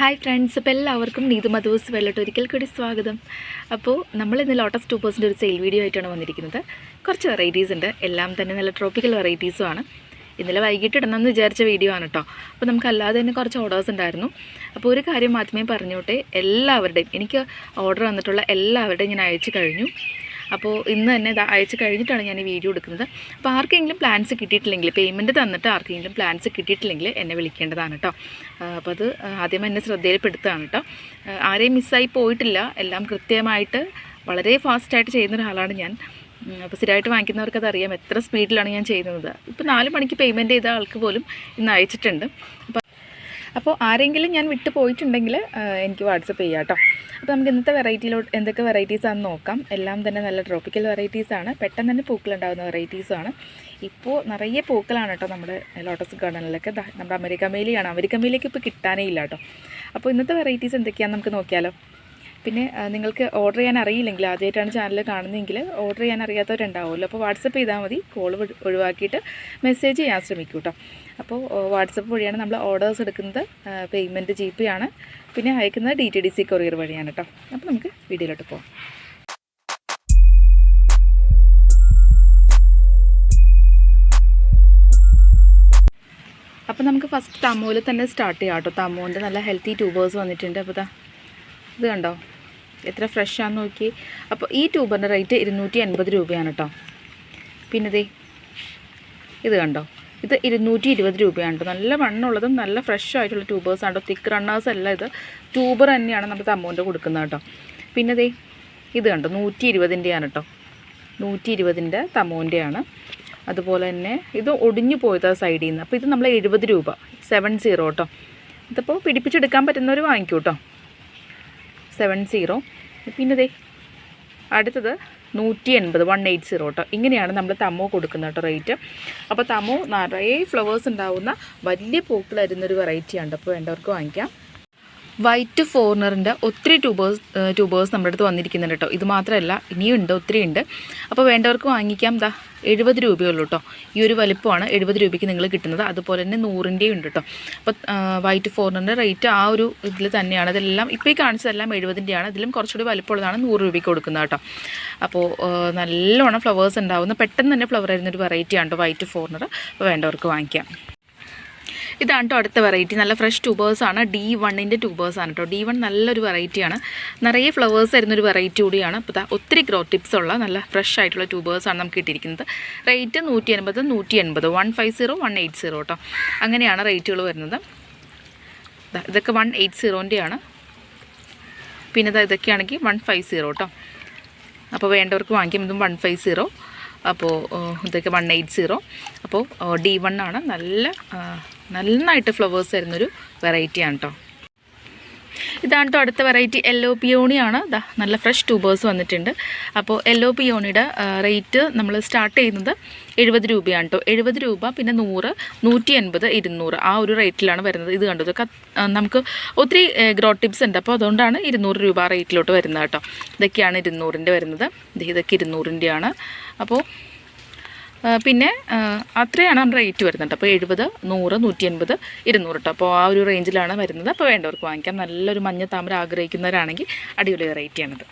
Hi friends അപ്പോൾ എല്ലാവർക്കും നീതു മധുസ് വെള്ളോട്ട് ഒരിക്കൽ കൂടി സ്വാഗതം. അപ്പോൾ നമ്മൾ ഇന്ന് ലോട്ടസ് ടൂപ്പേഴ്സിന്റെ ഒരു സെയിൽ വീഡിയോ ആയിട്ടാണ് വന്നിരിക്കുന്നത്. കുറച്ച് വെറൈറ്റീസ് ഉണ്ട്. എല്ലാം തന്നെ നല്ല ട്രോപ്പിക്കൽ വെറൈറ്റീസും ആണ്. ഇന്നലെ വൈകിട്ട് ഇടണമെന്ന് വിചാരിച്ച വീഡിയോ ആണ് കേട്ടോ അപ്പോൾ നമുക്ക് അല്ലാതെ തന്നെ കുറച്ച് ഓർഡേഴ്സ് ഉണ്ടായിരുന്നു. അപ്പോൾ ഒരു കാര്യം മാത്രമേ പറഞ്ഞോട്ടെ എല്ലാവരുടെയും എനിക്ക് ഓർഡർ വന്നിട്ടുള്ള എല്ലാവരുടെയും ഞാൻ അയച്ചു കഴിഞ്ഞു. അപ്പോൾ ഇന്ന് തന്നെ ഇത് അയച്ചു കഴിഞ്ഞിട്ടാണ് ഞാൻ ഈ വീഡിയോ എടുക്കുന്നത്. അപ്പോൾ ആർക്കെങ്കിലും പ്ലാൻസ് കിട്ടിയിട്ടില്ലെങ്കിൽ പേയ്മെന്റ് തന്നിട്ട് ആർക്കെങ്കിലും പ്ലാൻസ് കിട്ടിയിട്ടില്ലെങ്കിൽ എന്നെ വിളിക്കേണ്ടതാണ് കേട്ടോ. അപ്പോൾ അത് ആദ്യം എന്നെ ശ്രദ്ധയിൽപ്പെടുത്തുകയാണ് കേട്ടോ. ആരെയും മിസ്സായി പോയിട്ടില്ല. എല്ലാം കൃത്യമായിട്ട് വളരെ ഫാസ്റ്റായിട്ട് ചെയ്യുന്ന ഒരാളാണ് ഞാൻ. അപ്പോൾ സ്ഥിരമായിട്ട് വാങ്ങിക്കുന്നവർക്ക് അറിയാം എത്ര സ്പീഡിലാണ് ഞാൻ ചെയ്യുന്നത്. ഇപ്പോൾ നാല് മണിക്ക് പേയ്മെന്റ് ചെയ്ത ആൾക്ക് പോലും ഇന്ന് അയച്ചിട്ടുണ്ട്. അപ്പോൾ അപ്പോൾ ആരെങ്കിലും ഞാൻ വിട്ടു പോയിട്ടുണ്ടെങ്കിൽ എനിക്ക് വാട്സപ്പ് ചെയ്യാം കേട്ടോ. അപ്പോൾ നമുക്ക് ഇന്നത്തെ വെറൈറ്റിയിലോട്ട് എന്തൊക്കെ വെറൈറ്റീസ് ആണെന്ന് നോക്കാം. എല്ലാം തന്നെ നല്ല ട്രോപ്പിക്കൽ വെറൈറ്റീസാണ് പെട്ടെന്ന് തന്നെ പൂക്കളുണ്ടാകുന്ന വെറൈറ്റീസാണ് ഇപ്പോൾ നിറയെ പൂക്കളാണ് കേട്ടോ നമ്മുടെ ലോട്ടസ് ഗാർഡനിലൊക്കെ നമ്മുടെ അമേരിക്ക മേലിയാണ് അമേരിക്ക മേലേക്ക് ഇപ്പോൾ കിട്ടാനേ ഇല്ല കേട്ടോ. അപ്പോൾ ഇന്നത്തെ വെറൈറ്റീസ് എന്തൊക്കെയാണെന്ന് നമുക്ക് നോക്കിയാലോ. പിന്നെ നിങ്ങൾക്ക് ഓർഡർ ചെയ്യാൻ അറിയില്ലെങ്കിൽ ആദ്യമായിട്ടാണ് ചാനൽ കാണുന്നതെങ്കിൽ ഓർഡർ ചെയ്യാൻ അറിയാത്തവരുണ്ടാവുമല്ലോ. അപ്പോൾ വാട്സപ്പ് ചെയ്താൽ മതി. കോൾ ഒഴിവാക്കിയിട്ട് മെസ്സേജ് ചെയ്യാൻ ശ്രമിക്കൂ കേട്ടോ അപ്പോൾ വാട്സപ്പ് വഴിയാണ് നമ്മൾ ഓർഡേഴ്സ് എടുക്കുന്നത്. പേയ്മെന്റ് ജി പേ ആണ്. പിന്നെ അയക്കുന്നത് D T D C courier വഴിയാണ് കേട്ടോ അപ്പോൾ നമുക്ക് വീഡിയോയിലോട്ട് പോകാം അപ്പോൾ നമുക്ക് ഫസ്റ്റ് തമ്മൂൽ തന്നെ സ്റ്റാർട്ട് ചെയ്യാം കേട്ടോ തമ്മൂന്റെ നല്ല ഹെൽത്തി ട്യൂബേഴ്സ് വന്നിട്ടുണ്ട്. അപ്പോൾ ഇത് കണ്ടോ? എത്ര ഫ്രഷ് ആണെന്ന് നോക്കി. അപ്പോൾ ഈ ട്യൂബറിന്റെ റേറ്റ് ഇരുന്നൂറ്റി എൺപത് രൂപയാണ് കേട്ടോ പിന്നെ ദേ ഇത് കണ്ടോ? ഇത് ഇരുന്നൂറ്റി ഇരുപത് രൂപയാണ് കേട്ടോ നല്ല മണ്ണുള്ളതും നല്ല ഫ്രഷ് ആയിട്ടുള്ള ആണ് കേട്ടോ തിക്ക് റണ്ണേഴ്സ് അല്ല ഇത്. ട്യൂബർ തന്നെയാണ് നമ്മൾ തമ്മൂന്റെ കൊടുക്കുന്നത് കേട്ടോ പിന്നെ ദേ ഇത് കണ്ടോ? നൂറ്റി ഇരുപതിന്റെയാണ് കേട്ടോ നൂറ്റി ഇരുപതിന്റെ തമോന്റെയാണ് അതുപോലെ തന്നെ ഇത് ഒടിഞ്ഞു പോയത് സൈഡിൽ നിന്ന്. അപ്പോൾ ഇത് നമ്മൾ എഴുപത് രൂപ. സെവൻ സീറോ കേട്ടോ ഇതിപ്പോൾ പിടിപ്പിച്ചെടുക്കാൻ പറ്റുന്നവർ വാങ്ങിക്കൂ കേട്ടോ സെവൻ സീറോ പിന്നെ ദേ അടുത്തത് നൂറ്റി എൺപത് വൺ എയ്റ്റ് സീറോ കേട്ടോ ഇങ്ങനെയാണ് നമ്മൾ തമോ കൊടുക്കുന്നത് കേട്ടോ റേറ്റ് അപ്പോൾ തമോ നിറയെ ഫ്ലവേഴ്സ് ഉണ്ടാവുന്ന വലിയ പൂക്കൾ വരുന്നൊരു വെറൈറ്റിയാണ് അപ്പോൾ വേണ്ടവർക്ക് വാങ്ങിക്കാം. വൈറ്റ് ഫോർണറിന്റെ ഒത്തിരി ട്യൂബേഴ്സ് ട്യൂബേഴ്സ് നമ്മുടെ അടുത്ത് വന്നിരിക്കുന്നുണ്ട് കേട്ടോ ഇത് മാത്രമല്ല ഇനിയുണ്ട് ഒത്തിരി ഉണ്ട്. അപ്പോൾ വേണ്ടവർക്ക് വാങ്ങിക്കാം ദാ. എഴുപത് രൂപയുള്ളൂ കേട്ടോ ഈ ഒരു വലിപ്പമാണ് എഴുപത് രൂപയ്ക്ക് നിങ്ങൾ കിട്ടുന്നത്. അതുപോലെ തന്നെ നൂറിന്റെയും ഉണ്ട് കേട്ടോ അപ്പോൾ വൈറ്റ് ഫോറിന്റെ റേറ്റ് ആ ഒരു ഇതിൽ തന്നെയാണ്. ഇതെല്ലാം ഇപ്പോൾ ഈ കാണിച്ചതെല്ലാം എഴുപതിന്റെയാണ് ഇതിലും കുറച്ചുകൂടി വലിപ്പമുള്ളതാണ് നൂറ് രൂപയ്ക്ക് കൊടുക്കുന്നത് കേട്ടോ അപ്പോൾ നല്ലോണം ഫ്ലവേഴ്സ് ഉണ്ടാവുന്ന പെട്ടെന്ന് തന്നെ ഫ്ലവർ വരുന്നൊരു വെറൈറ്റിയാണ് കേട്ടോ വൈറ്റ് ഫോറിനർ അപ്പോൾ വേണ്ടവർക്ക് വാങ്ങിക്കാം. ഇതാണ് കേട്ടോ അടുത്ത വെറൈറ്റി നല്ല ഫ്രഷ് ട്യൂബേഴ്സാണ് ഡി വണ്ണിന്റെ ട്യൂബേഴ്സാണ് കേട്ടോ ഡി വൺ നല്ലൊരു വെറൈറ്റിയാണ് നിറയെ ഫ്ലവേഴ്സ് വരുന്നൊരു വെറൈറ്റി കൂടിയാണ്. അപ്പോൾ ഒത്തിരി ഗ്രോ ടിപ്സ് ഉള്ള നല്ല ഫ്രഷ് ആയിട്ടുള്ള ട്യൂബേഴ്സാണ് നമുക്ക് കിട്ടിയിരിക്കുന്നത്. റേറ്റ് നൂറ്റി എൺപത് നൂറ്റി എൺപത് one five zero one eight zero കേട്ടോ അങ്ങനെയാണ് റേറ്റുകൾ വരുന്നത് ഇതൊക്കെ വൺ എയ്റ്റ് സീറോന്റെയാണ് പിന്നെ ഇതാ ഇതൊക്കെയാണെങ്കിൽ വൺ ഫൈവ് സീറോ കേട്ടോ അപ്പോൾ വേണ്ടവർക്ക് വാങ്ങിക്കാം. ഇതും വൺ ഫൈവ് സീറോ അപ്പോൾ ഇതൊക്കെ വൺ എയ്റ്റ് സീറോ അപ്പോൾ ഡി വൺ ആണ്. നല്ല നന്നായിട്ട് ഫ്ലവേഴ്സ് തരുന്നൊരു വെറൈറ്റിയാണ് കേട്ടോ ഇതാണ് കേട്ടോ അടുത്ത വെറൈറ്റി യെല്ലോ പിയോണിയാണ് ദാ നല്ല ഫ്രഷ് ട്യൂബേഴ്സ് വന്നിട്ടുണ്ട്. അപ്പോൾ യെല്ലോ പിയോണിയുടെ റേറ്റ് നമ്മൾ സ്റ്റാർട്ട് ചെയ്യുന്നത് എഴുപത് രൂപയാണ് കേട്ടോ എഴുപത് രൂപ പിന്നെ നൂറ് നൂറ്റി എൺപത് ഇരുന്നൂറ് ആ ഒരു റേറ്റിലാണ് വരുന്നത്. ഇത് കണ്ടത് നമുക്ക് ഒത്തിരി ഗ്രോ ടിപ്സ് ഉണ്ട്. അപ്പോൾ അതുകൊണ്ടാണ് ഇരുന്നൂറ് രൂപ റേറ്റിലോട്ട് വരുന്നത് കേട്ടോ ഇതൊക്കെയാണ് ഇരുന്നൂറിന്റെ വരുന്നത്. ഇതൊക്കെ ഇരുന്നൂറിന്റെയാണ്. അപ്പോൾ പിന്നെ അത്രയാണ് റേറ്റ് വരുന്നത് അപ്പോൾ എഴുപത് നൂറ് നൂറ്റി എൺപത് ഇരുന്നൂറ് കേട്ടോ അപ്പോൾ ആ ഒരു റേഞ്ചിലാണ് വരുന്നത്. അപ്പോൾ വേണ്ടവർക്ക് വാങ്ങിക്കാം. നല്ലൊരു മഞ്ഞ താമര ആഗ്രഹിക്കുന്നവരാണെങ്കിൽ അടിപൊളി വെറൈറ്റിയാണിത്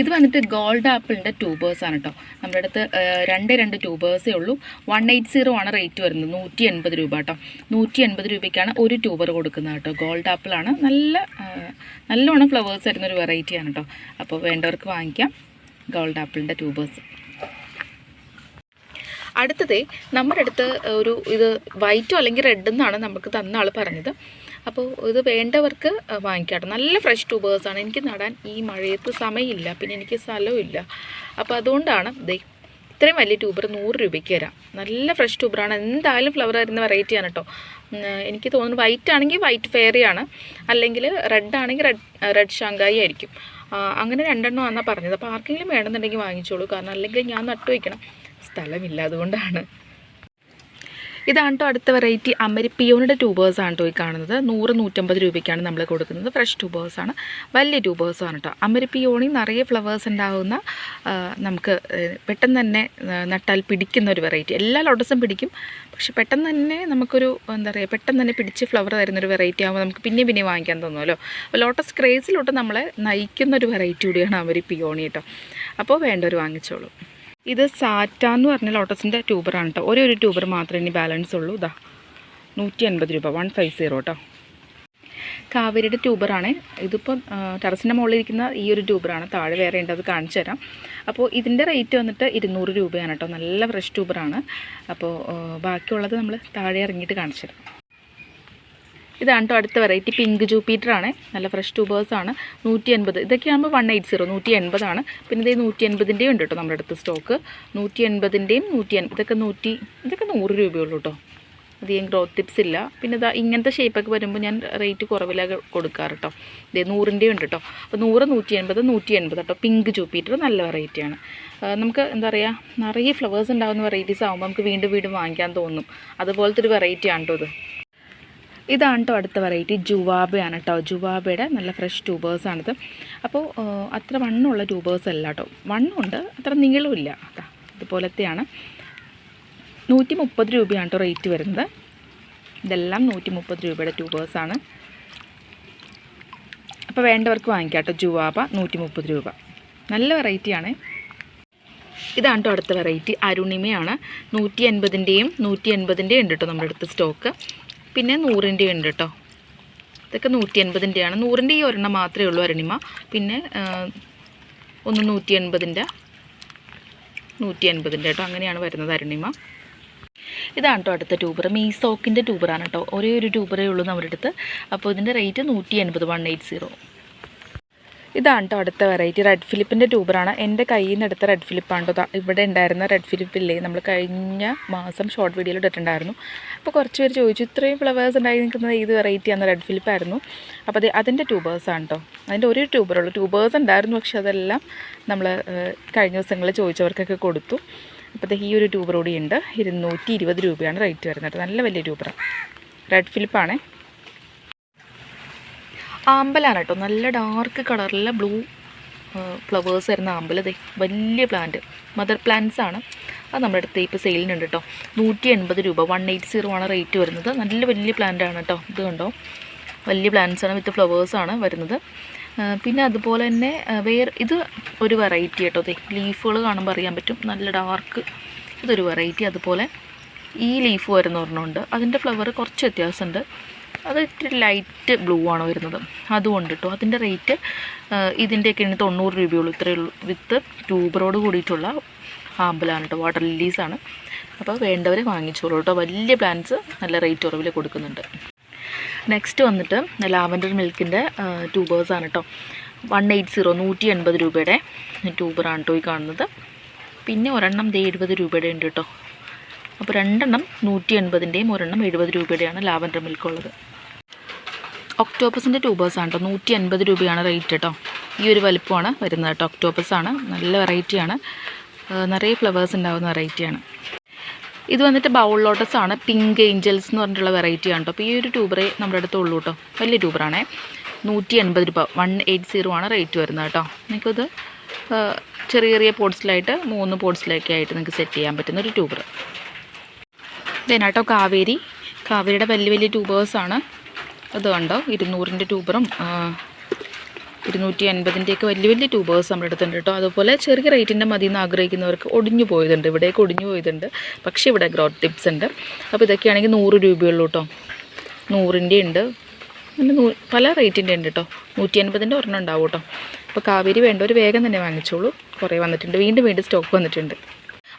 ഇത് വന്നിട്ട് ഗോൾഡ് ആപ്പിളിന്റെ ട്യൂബേഴ്സ് ആണ് കേട്ടോ നമ്മുടെ അടുത്ത് രണ്ട് രണ്ട് ട്യൂബേഴ്സേ ഉള്ളൂ. വൺ എയ്റ്റ് സീറോ ആണ് റേറ്റ് വരുന്നത്. നൂറ്റി എൺപത് രൂപ കേട്ടോ നൂറ്റി എൺപത് രൂപയ്ക്കാണ് ഒരു ട്യൂബർ കൊടുക്കുന്നത് കേട്ടോ ഗോൾഡ് ആപ്പിളാണ് നല്ല നല്ലോണം ഫ്ലവേഴ്സ് വരുന്നൊരു വെറൈറ്റിയാണ് കേട്ടോ അപ്പോൾ വേണ്ടവർക്ക് വാങ്ങിക്കാം. ഗോൾഡ് ആപ്പിളിന്റെ ട്യൂബേഴ്സ് അടുത്തത് നമ്മുടെ അടുത്ത് ഒരു ഇത് വൈറ്റോ അല്ലെങ്കിൽ റെഡ് എന്നാണ് നമുക്ക് തന്ന ആൾ പറഞ്ഞത്. അപ്പോൾ ഇത് വേണ്ടവർക്ക് വാങ്ങിക്കാം നല്ല ഫ്രഷ് ട്യൂബേഴ്സാണ് എനിക്ക് നടാൻ ഈ മഴയത്ത് സമയമില്ല. പിന്നെ എനിക്ക് സ്ഥലവും ഇല്ല. അപ്പോൾ അതുകൊണ്ടാണ് ദേ ഇത്രയും വലിയ ട്യൂബർ നൂറ് രൂപയ്ക്ക് തരാം. നല്ല ഫ്രഷ് ട്യൂബറാണ് എന്തായാലും ഫ്ലവർ വരുന്ന വെറൈറ്റിയാണ് കേട്ടോ എനിക്ക് തോന്നുന്നു വൈറ്റ് ആണെങ്കിൽ വൈറ്റ് ഫെയറിയാണ് അല്ലെങ്കിൽ റെഡ് ആണെങ്കിൽ റെഡ് റെഡ് ഷാങ്കായി ആയിരിക്കും. അങ്ങനെ രണ്ടെണ്ണം ആണെന്നാണ് പറഞ്ഞത്. അപ്പോൾ ആർക്കെങ്കിലും വേണമെന്നുണ്ടെങ്കിൽ വാങ്ങിച്ചോളൂ. കാരണം അല്ലെങ്കിൽ ഞാൻ നട്ടു വയ്ക്കണം. സ്ഥലമില്ല അതുകൊണ്ടാണ് ഇതാണ് കേട്ടോ അടുത്ത വെറൈറ്റി അമരിപ്പിയോണിന്റെ ട്യൂബേഴ്സ് ആണ് കേട്ടോ ഈ കാണുന്നത്. നൂറ് നൂറ്റമ്പത് രൂപയ്ക്കാണ് നമ്മൾ കൊടുക്കുന്നത്. ഫ്രഷ് ട്യൂബേഴ്സാണ് വലിയ ട്യൂബേഴ്സാണ് കേട്ടോ അമരിപ്പിയോണി നിറയെ ഫ്ലവേഴ്സ് ഉണ്ടാകുന്ന നമുക്ക് പെട്ടെന്ന് തന്നെ നട്ടാൽ പിടിക്കുന്ന ഒരു വെറൈറ്റി എല്ലാ ലോട്ടസും പിടിക്കും. പക്ഷെ പെട്ടെന്ന് തന്നെ നമുക്കൊരു എന്താ പറയുക പെട്ടെന്ന് തന്നെ പിടിച്ച് ഫ്ലവർ തരുന്നൊരു വെറൈറ്റി ആകുമ്പോൾ നമുക്ക് പിന്നെ പിന്നെ വാങ്ങിക്കാൻ തോന്നുമല്ലോ അപ്പോൾ ലോട്ടസ് ക്രേസിലോട്ട് നമ്മളെ നയിക്കുന്നൊരു വെറൈറ്റി കൂടിയാണ് അമരിപ്പിയോണി കേട്ടോ അപ്പോൾ വേണ്ടവർ വാങ്ങിച്ചോളൂ. ഇത് സാറ്റ എന്ന് പറഞ്ഞ ലോട്ടസിന്റെ ട്യൂബറാണ് കേട്ടോ ഒരേ ഒരു ട്യൂബർ മാത്രമേ ഇനി ബാലൻസ് ഉള്ളൂ. ഇതാ നൂറ്റി അൻപത് രൂപ. വൺ ഫൈവ് സീറോ കേട്ടോ കാവേരിയുടെ ട്യൂബറാണ്. ഇതിപ്പം ടെറസിന്റെ മുകളിൽ ഇരിക്കുന്ന ഈ ഒരു ട്യൂബറാണ്. താഴെ വേറെ ഉണ്ട് അത് കാണിച്ചു തരാം. അപ്പോൾ ഇതിന്റെ റേറ്റ് വന്നിട്ട് ഇരുന്നൂറ് രൂപയാണ് കേട്ടോ നല്ല ഫ്രഷ് ട്യൂബറാണ്. അപ്പോൾ ബാക്കിയുള്ളത് നമ്മൾ താഴെ ഇറങ്ങിയിട്ട് കാണിച്ചു തരാം. ഇതാണ് കേട്ടോ അടുത്ത വെറൈറ്റി പിങ്ക് ജൂപ്പീറ്ററാണ് നല്ല ഫ്രഷ് ട്യൂബേഴ്സാണ് നൂറ്റി എൺപത് ഇതൊക്കെ ആകുമ്പോൾ വൺ എയ്റ്റ് സീറോ നൂറ്റി എൺപതാണ് പിന്നെ ഇതേ നൂറ്റി എൺപതിന്റെയും ഉണ്ട് കേട്ടോ നമ്മുടെ അടുത്ത് സ്റ്റോക്ക് നൂറ്റി എൺപതിന്റെയും നൂറ്റി എൺപത് ഇതൊക്കെ നൂറ്റി ഇതൊക്കെ നൂറ് രൂപയുള്ളൂ കേട്ടോ അധികം ഗ്രോത്ത് ടിപ്സ് ഇല്ല. പിന്നെ ഇതാ ഇങ്ങനത്തെ ഷേപ്പൊക്കെ വരുമ്പോൾ ഞാൻ റേറ്റ് കുറവിലൊക്കെ കൊടുക്കാറ് കേട്ടോ ഇതേ നൂറിന്റെയും ഉണ്ട് കേട്ടോ അപ്പോൾ നൂറ് നൂറ്റി എൺപത് നൂറ്റി എൺപത് കേട്ടോ പിങ്ക് ജൂപ്പീറ്റർ നല്ല വെറൈറ്റിയാണ് നമുക്ക് എന്താ പറയുക നിറയെ ഫ്ലവേഴ്സ് ഉണ്ടാകുന്ന വെറൈറ്റീസ് ആകുമ്പോൾ നമുക്ക് വീണ്ടും വീണ്ടും വാങ്ങിക്കാൻ തോന്നും. അതുപോലത്തെ ഒരു വെറൈറ്റി ആണ് കേട്ടോ ഇത്? ഇതാണ് കേട്ടോ അടുത്ത വെറൈറ്റി ജുവാബയാണ് കേട്ടോ ജുവാബയുടെ നല്ല ഫ്രഷ് ട്യൂബേഴ്സാണിത് അപ്പോൾ അത്ര വണ്ണമുള്ള ട്യൂബേഴ്സ് അല്ല കേട്ടോ വണ്ണമുണ്ട് അത്ര നീളമില്ല കേട്ടോ ഇതുപോലത്തെയാണ്. നൂറ്റി മുപ്പത് രൂപയാണ് കേട്ടോ റേറ്റ് വരുന്നത്. ഇതെല്ലാം നൂറ്റി മുപ്പത് രൂപയുടെ ട്യൂബേഴ്സാണ് അപ്പോൾ വേണ്ടവർക്ക് വാങ്ങിക്കാം കേട്ടോ ജുവാബ നൂറ്റി മുപ്പത് രൂപ. നല്ല വെറൈറ്റിയാണ് ഇതാണ് കേട്ടോ അടുത്ത വെറൈറ്റി അരുണിമയാണ്. നൂറ്റി എൺപതിന്റെയും നൂറ്റി എൺപതിന്റെയും ഉണ്ട് കേട്ടോ നമ്മുടെ അടുത്ത് സ്റ്റോക്ക് പിന്നെ നൂറിന്റെയും ഉണ്ട് കേട്ടോ ഇതൊക്കെ നൂറ്റി എൺപതിന്റെയാണ് നൂറിന്റെ ഈ ഒരെണ്ണം മാത്രമേ ഉള്ളൂ അരുണിമ. പിന്നെ ഒന്ന് നൂറ്റി എൺപതിന്റെ നൂറ്റി എൺപതിന്റെ കേട്ടോ അങ്ങനെയാണ് വരുന്നത് അരുണിമ. ഇതാണ് കേട്ടോ അടുത്ത ട്യൂബർ. മീസോക്കിന്റെ ട്യൂബറാണ് കേട്ടോ ഒരേ ഒരു ട്യൂബറേ ഉള്ളൂ നമ്മുടെ അടുത്ത്. അപ്പോൾ ഇതിന്റെ റേറ്റ് നൂറ്റി എൺപത് വൺ എയ്റ്റ് സീറോ. ഇതാണ് കേട്ടോ അടുത്ത വെറൈറ്റി റെഡ് ഫിലിപ്പിന്റെ ട്യൂബറാണ് എന്റെ കയ്യിൽ നിന്ന് എടുത്ത റെഡ് ഫിലിപ്പാണ് കേട്ടോ ഇവിടെ ഉണ്ടായിരുന്ന റെഡ് ഫിലിപ്പില്ലേ നമ്മൾ കഴിഞ്ഞ മാസം ഷോർട്ട് വീഡിയോയിൽ ഇട്ടിട്ടുണ്ടായിരുന്നു. അപ്പോൾ കുറച്ച് പേര് ചോദിച്ചു ഇത്രയും ഫ്ലവേഴ്സ് ഉണ്ടായി നിൽക്കുന്നത് ഏത് വെറൈറ്റി ആണ് റെഡ് ഫിലിപ്പായിരുന്നു അപ്പോൾ അത് അതിന്റെ ട്യൂബേഴ്സാണ് കേട്ടോ അതിന്റെ ഒരു ട്യൂബറുള്ളൂ ട്യൂബേഴ്സ് ഉണ്ടായിരുന്നു പക്ഷെ അതെല്ലാം നമ്മൾ കഴിഞ്ഞ ദിവസങ്ങളിൽ ചോദിച്ചവർക്കൊക്കെ കൊടുത്തു. അപ്പോൾ ഈ ഒരു ട്യൂബർ കൂടി ഉണ്ട്. ഇരുന്നൂറ്റി ഇരുപത് രൂപയാണ് റേറ്റ് വരുന്നത് നല്ല വലിയ ട്യൂബറാണ് റെഡ് ഫിലിപ്പാണേ ആമ്പലാണ് കേട്ടോ. നല്ല ഡാർക്ക് കളറിലെ ബ്ലൂ ഫ്ലവേഴ്സ് വരുന്ന ആമ്പൽ ദേ. വലിയ പ്ലാന്റ് മദർ പ്ലാന്റ്സ് ആണ്. അത് നമ്മുടെ അടുത്ത് ഇപ്പോൾ സെയിലിനുണ്ട് കേട്ടോ. നൂറ്റി എൺപത് രൂപ. വൺ എയ്റ്റ് സീറോ ആണ് റേറ്റ് വരുന്നത്. നല്ല വലിയ പ്ലാന്റ് ആണ് കേട്ടോ. ഇത് കണ്ടോ? വലിയ പ്ലാന്റ്സ് ആണ് വിത്ത് ഫ്ലവേഴ്സ് ആണ് വരുന്നത്. പിന്നെ അതുപോലെ തന്നെ വേറെ ഇത് ഒരു വെറൈറ്റി കേട്ടോ അതെ ലീഫുകൾ കാണുമ്പോൾ അറിയാൻ പറ്റും. നല്ല ഡാർക്ക് ഇതൊരു വെറൈറ്റി അതുപോലെ ഈ ലീഫ് വരുന്ന ഒരെണ്ണമുണ്ട് അതിന്റെ ഫ്ലവർ കുറച്ച് വ്യത്യാസമുണ്ട്. അത് ഇത്തിരി ലൈറ്റ് ബ്ലൂ ആണ് വരുന്നത്? അതുകൊണ്ട് കേട്ടോ അതിന്റെ റേറ്റ് ഇതിന്റെയൊക്കെ ഇനി തൊണ്ണൂറ് രൂപയുള്ളൂ. ഇത്രയേ ഉള്ളൂ. വിത്ത് ട്യൂബറോട് കൂടിയിട്ടുള്ള ആമ്പലാണ് കേട്ടോ വാട്ടർ ലില്ലീസാണ് അപ്പോൾ വേണ്ടവരെ വാങ്ങിച്ചോളൂ കേട്ടോ വലിയ പ്ലാന്റ്സ് നല്ല റേറ്റ് കുറവിൽ കൊടുക്കുന്നുണ്ട്. നെക്സ്റ്റ് വന്നിട്ട് ലാവൻഡർ മിൽക്കിന്റെ ട്യൂബേഴ്സാണ് കേട്ടോ വൺ എയ്റ്റ് സീറോ നൂറ്റി എൺപത് രൂപയുടെ ട്യൂബറാണ് കേട്ടോ ഈ കാണുന്നത്. പിന്നെ ഒരെണ്ണം ദേ എഴുപത് രൂപയുടെ ഉണ്ട് കേട്ടോ അപ്പോൾ രണ്ടെണ്ണം നൂറ്റി എൺപതിന്റെയും ഒരെണ്ണം എഴുപത് രൂപയുടെയാണ് ലാവൻഡർ മിൽക്ക് ഉള്ളത് ഒക്ടോപ്പസിന്റെ ട്യൂബേഴ്സാണ് കേട്ടോ നൂറ്റി അൻപത് രൂപയാണ് റേറ്റ് കേട്ടോ ഈ ഒരു വലിപ്പമാണ് വരുന്നത് കേട്ടോ ഒക്ടോപ്പസാണ് നല്ല വെറൈറ്റിയാണ് നിറയെ ഫ്ലവേഴ്സ് ഉണ്ടാകുന്ന വെറൈറ്റിയാണ് ഇത് വന്നിട്ട് ബൗൾ ലോട്ടസ് ആണ്. പിങ്ക് ഏഞ്ചൽസ് എന്ന് പറഞ്ഞിട്ടുള്ള വെറൈറ്റിയാണ് കേട്ടോ അപ്പോൾ ഈ ഒരു ട്യൂബറേ നമ്മുടെ അടുത്ത് ഉള്ളൂ കേട്ടോ വലിയ ട്യൂബറാണേ നൂറ്റി എൺപത് രൂപ. വൺ എയ്റ്റ് സീറോ ആണ് റേറ്റ് വരുന്നത് കേട്ടോ നിങ്ങൾക്കത് ചെറിയ ചെറിയ പോട്ട്സിലായിട്ട് മൂന്ന് പോട്സിലൊക്കെ ആയിട്ട് നിങ്ങൾക്ക് സെറ്റ് ചെയ്യാൻ പറ്റുന്ന ഒരു ട്യൂബർ ഇതേനാട്ടോ കാവേരി. കാവേരിയുടെ വലിയ വലിയ ട്യൂബേഴ്സാണ് അത് കണ്ടോ? ഇരുന്നൂറിന്റെ ട്യൂബറും ഇരുന്നൂറ്റി അൻപതിന്റെയൊക്കെ വലിയ വലിയ ട്യൂബേഴ്സ് നമ്മുടെ അടുത്തുണ്ട് കേട്ടോ. അതുപോലെ ചെറിയ റേറ്റിന്റെ മതി എന്ന് ആഗ്രഹിക്കുന്നവർക്ക് ഒടിഞ്ഞു പോയതുണ്ട്. ഇവിടേക്ക് ഒടിഞ്ഞു പോയതുണ്ട്. പക്ഷേ ഇവിടെ ഗ്രോത്ത് ടിപ്സ് ഉണ്ട്. അപ്പോൾ ഇതൊക്കെയാണെങ്കിൽ നൂറ് രൂപയുള്ളൂ കേട്ടോ. നൂറിന്റെ ഉണ്ട്. അങ്ങനെ നൂ പല റേറ്റിന്റെ ഉണ്ട് കേട്ടോ. നൂറ്റി അൻപതിന്റെ ഒരെണ്ണം ഉണ്ടാവും കേട്ടോ. അപ്പോൾ കാവേരി വേണ്ട ഒരു വേഗം തന്നെ വാങ്ങിച്ചോളൂ. കുറേ വന്നിട്ടുണ്ട്. വീണ്ടും വീണ്ടും സ്റ്റോക്ക് വന്നിട്ടുണ്ട്.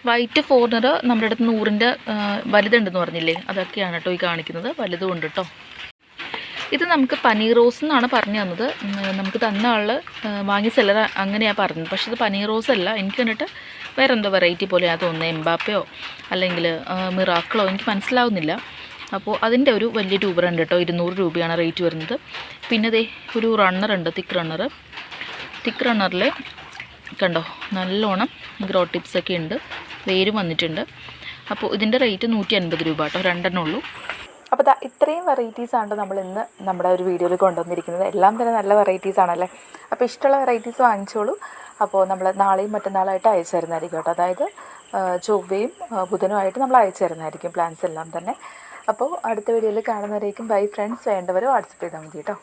വൈറ്റ് ഫോർണർ നമ്മുടെ അടുത്ത് നൂറിന്റെ വലുതുണ്ടെന്ന് പറഞ്ഞില്ലേ? അതൊക്കെയാണ് കേട്ടോ ഈ കാണിക്കുന്നത്. വലുതും ഉണ്ട് കേട്ടോ. ഇത് നമുക്ക് പനീർ റോസ് എന്നാണ് പറഞ്ഞു തന്നത്. നമുക്ക് തന്ന ആൾ വാങ്ങിയ സെല്ലർ അങ്ങനെയാണ് പറഞ്ഞത്. പക്ഷേ ഇത് പനീർ റോസ് അല്ല. എനിക്ക് കണ്ടിട്ട് വേറെ എന്തോ വെറൈറ്റി പോലെയാണ് തോന്നുന്നത് എംബാപ്പയോ അല്ലെങ്കിൽ മിറാക്കളോ എനിക്ക് മനസ്സിലാവുന്നില്ല. അപ്പോൾ അതിന്റെ ഒരു വലിയ ട്യൂബർ ഉണ്ട് കേട്ടോ. ഇരുന്നൂറ് രൂപയാണ് റേറ്റ് വരുന്നത്. പിന്നെ ദേ ഒരു റണ്ണർ ഉണ്ട് തിക്ക് റണ്ണർ തിക്ക് റണ്ണറിൽ കണ്ടോ നല്ലോണം ഗ്രോ ടിപ്സ് ഒക്കെ ഉണ്ട്. വേരും വന്നിട്ടുണ്ട്. അപ്പോൾ ഇതിന്റെ റേറ്റ് നൂറ്റി അൻപത് രൂപ കേട്ടോ. രണ്ടെണ്ണം ഉള്ളൂ. അപ്പോൾ ദാ ഇത്രയും ആണ് നമ്മൾ ഇന്ന് നമ്മുടെ ഒരു വീഡിയോയിൽ കൊണ്ടുവന്നിരിക്കുന്നത്. എല്ലാം തന്നെ നല്ല വെറൈറ്റീസ് ആണല്ലേ? അപ്പോൾ ഇഷ്ടമുള്ള വെറൈറ്റീസ് വാങ്ങിച്ചോളൂ. അപ്പോൾ നമ്മൾ നാളെയും മറ്റന്നാളായിട്ട് അയച്ചു തരുന്നതായിരിക്കും കേട്ടോ. അതായത് ചൊവ്വയും ബുധനുമായിട്ട് നമ്മൾ അയച്ചു തരുന്നതായിരിക്കും പ്ലാൻസ് എല്ലാം തന്നെ. അപ്പോൾ അടുത്ത വീഡിയോയിൽ കാണുന്നവരേക്കും ബൈ ഫ്രണ്ട്സ് വേണ്ടവർ വാട്സപ്പ് ചെയ്താൽ മതി കേട്ടോ.